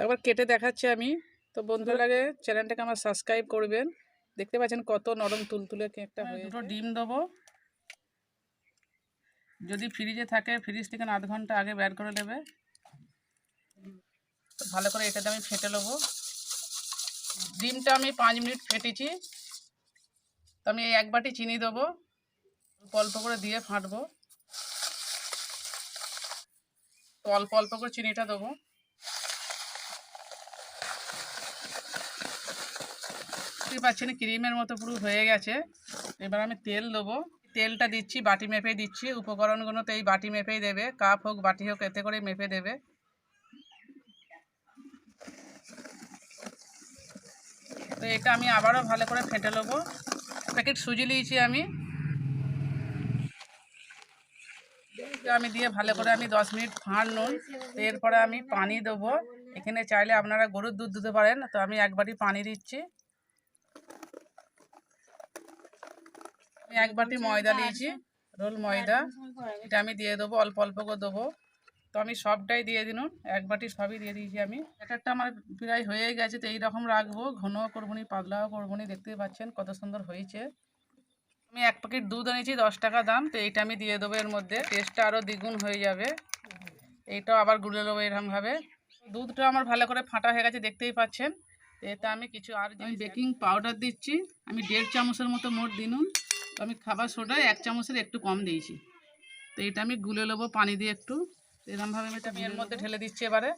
একবার কেটে দেখাচ্ছি আমি। তো বন্ধু লাগে চ্যানেলটাকে আমার সাবস্ক্রাইব করবেন। দেখতে পাচ্ছেন কত নরম তুলতুলে কেকটা হয়ে দুটো ডিম দেবো। যদি ফ্রিজে থাকে ফ্রিজ থেকে আধ ঘণ্টা আগে বের করে নেবে। তো ভালো করে এটাতে আমি ফেটে নেব। ডিমটা আমি পাঁচ মিনিট ফেটেছি। তো আমি এই এক বাটি চিনি দেবো। অল্প অল্প করে দিয়ে ফাটবো। তো অল্প অল্প করে চিনিটা দেবো। দেখতে পাচ্ছেন, ক্রিমের মতো পুরো হয়ে গেছে। এবার আমি তেল দেবো। তেলটা দিচ্ছি, বাটি মেপে দিচ্ছি। উপকরণগুলো তো এই বাটি মেপেই দেবে। কাপ হোক, বাটি হোক, এতে করে মেপে দেবে। তো এটা আমি আবারও ভালো করে ফেটে নেব। প্যাকেট সুজি নিয়েছি আমি। আমি দিয়ে ভালো করে আমি দশ মিনিট ফাঁড় নুন। এরপরে আমি পানি দেবো। এখানে চাইলে আপনারা গরুর দুধ দিতে পারেন। তো আমি একবারই পানি দিচ্ছি। আমি এক বাটি ময়দা নিয়েছি রোল ময়দা। এটা আমি দিয়ে দেবো অল্প অল্প করে দেবো। তো আমি সবটাই দিয়ে দিন এক বাটি সবই দিয়ে দিয়েছি আমি। ব্যাটারটা আমার প্রায় হয়ে গেছে তো এইরকম রাখব। ঘনও করব নি পাতলাও করব নি দেখতেই পাচ্ছেন কত সুন্দর হয়েছে। আমি এক প্যাকেট দুধ এনেছি দশ টাকা দাম তো এইটা আমি দিয়ে দেবো এর মধ্যে। টেস্টটা আরও দ্বিগুণ হয়ে যাবে। এইটাও আবার গুলে নেব এরকমভাবে। দুধটা আমার ভালো করে ফাটা হয়ে গেছে দেখতেই পাচ্ছেন। এতে আমি কিছু আর আমি বেকিং পাউডার দিচ্ছি। আমি দেড় চামচের মতো মোট দিনুন তো আমি খাবার সোডায় এক চামচের একটু কম দিয়েছি। তো এটা আমি গুলে নেব পানি দিয়ে একটু। এরকমভাবে আমি এটা এর মধ্যে ঢেলে দিচ্ছি এবারে।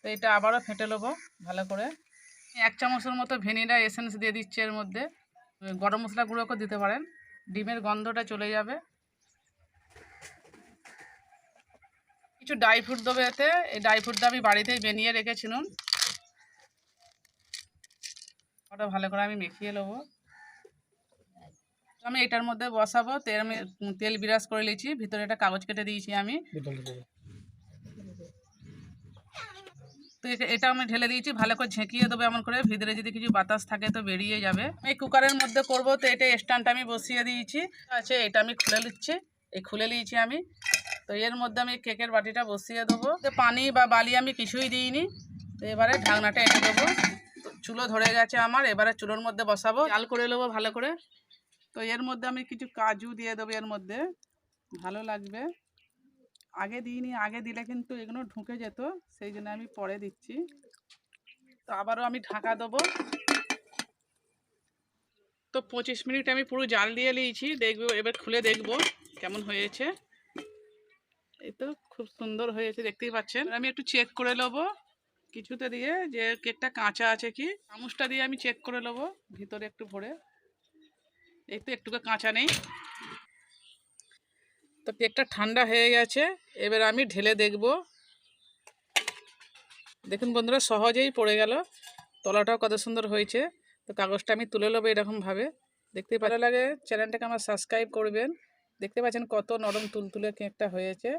তো এটা আবারও ফেটে নেব ভালো করে। এক চামচের মতো ভ্যানিলা এসেন্স দিয়ে দিচ্ছি এর মধ্যে। গরম মশলা গুঁড়োকে দিতে পারেন। ডিমের গন্ধটা চলে যাবে। কিছু ড্রাই ফ্রুট দেবো এতে। এই ড্রাই ফ্রুটটা আমি বাড়িতেই বানিয়ে রেখেছিলাম। ওটা ভালো করে আমি মেখিয়ে নেব। আমি এটার মধ্যে বসাবো তেল আমি তেল বিরাজ করে নিয়েছি ভিতরে একটা কাগজ কেটে দিয়েছি আমি। তো এটা- আমি ঢেলে দিয়েছি ভালো করে ঝেঁকিয়ে দেবো এমন করে ভিতরে যদি কিছু বাতাস থাকে তো বেরিয়ে যাবে। এই কুকারের মধ্যে করব তো এটা স্ট্যান্ডটা আমি বসিয়ে দিয়েছি আছে এটা আমি খুলে নিচ্ছি এই খুলে নিয়েছি আমি। তো এর মধ্যে আমি কেকের বাটিটা বসিয়ে দেবো। তো পানি বা বালি আমি কিছুই দিইনি তো এবারে ঢাকনাটা এনে দেবো। তো চুলো ধরে গেছে আমার এবারে চুলোর মধ্যে বসাবো। জাল করে নেব ভালো করে। তো এর মধ্যে আমি কিছু কাজু দিয়ে দেবো এর মধ্যে। ভালো লাগবে। আগে দিইনি, আগে দিলে কিন্তু এগুলো ঢুকে যেত, সেই জন্য আমি পরে দিচ্ছি। তো আবারও আমি ঢাকা দেবো। তো পঁচিশ মিনিট আমি পুরো জাল দিয়ে নিয়েছি, দেখব, এবার খুলে দেখব কেমন হয়েছে। এই তো খুব সুন্দর হয়েছে, দেখতেই পাচ্ছেন। আমি একটু চেক করে নেব কিছুতে দিয়ে যে কেকটা কাঁচা আছে কি। চামচটা দিয়ে আমি চেক করে নেব, ভিতরে একটু ভরে। এই তো একটুকু কাঁচা নেই। তো কেকটা ঠান্ডা হয়ে গেছে, এবার আমি ঢেলে দেখব। দেখুন বন্ধুরা, সহজেই পড়ে গেল। তলাটাও কত সুন্দর হয়েছে। তো কাগজটা আমি তুলে নেব এরকমভাবে। দেখতে ভালো লাগে। চ্যানেলটাকে আমার সাবস্ক্রাইব করবেন। দেখতে পাচ্ছেন কত নরম তুলতুলে কেকটা হয়েছে।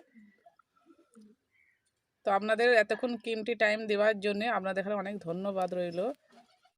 তো আপনাদের এতক্ষণ কিমটি টাইম দেওয়ার জন্য আপনাদের এখানে অনেক ধন্যবাদ রইল।